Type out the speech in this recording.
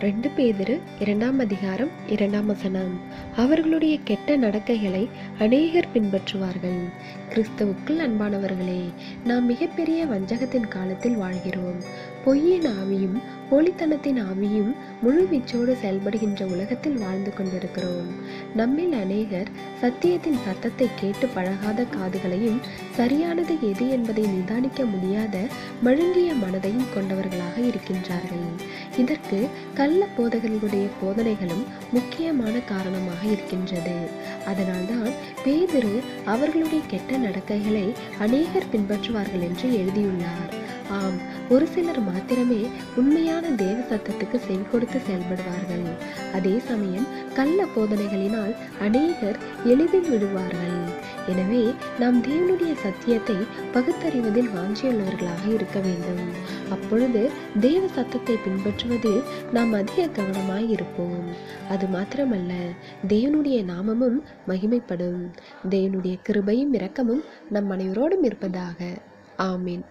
ரெண்டு பேதிரு இரண்டாம் அதிகாரம் இரண்டாம் வசனம். அவர்களுடைய கெட்ட நடக்கைகளை அநேகர் பின்பற்றுவார்கள். கிறிஸ்துவுக்குள் அன்பானவர்களே நாம் மிகப்பெரிய வஞ்சகத்தின் காலத்தில் வாழ்கிறோம். பொய்யின் ஆவியும் போலித்தனத்தின் ஆவியும் முழு வீச்சோடு செயல்படுகின்ற உலகத்தில் வாழ்ந்து கொண்டிருக்கிறோம். நம்மில் அநேகர் சத்தியத்தின் சத்தத்தை கேட்டு பழகாத காதுகளையும் சரியானது எது என்பதை நிதானிக்க முடியாத மழுங்கிய மனதையும் கொண்டவர்களாக இருக்கின்றார்கள். இதற்கு கள்ள போதகர்களுடைய போதனைகளும் முக்கியமான காரணமாக இருக்கின்றது. அதனால்தான் பேதிரு அவர்களுடைய கெட்ட நடக்கைகளை அநேகர் பின்பற்றுவார்கள் என்று எழுதியுள்ளார். ஆம் ஒரு சிலர் மாத்திரமே உண்மையான தேவ சத்தத்துக்கு செவி கொடுத்து செயல்படுவார்கள். அதே சமயம் கள்ள போதனைகளினால் அநேகர் எளிதில் விடுவார்கள். எனவே நாம் தேவனுடைய சத்தியத்தை பகுத்தறிவதில் வாஞ்சியுள்ளவர்களாக இருக்க வேண்டும். அப்பொழுது தேவ சத்தத்தை பின்பற்றுவதில் நாம் அதிக கவனமாய் இருப்போம். அது மாத்திரமல்ல தேவனுடைய நாமமும் மகிமைப்படும். தேவனுடைய கிருபையும் இரக்கமும் நம் அனைவரோடும் இருப்பதாக. ஆமீன்.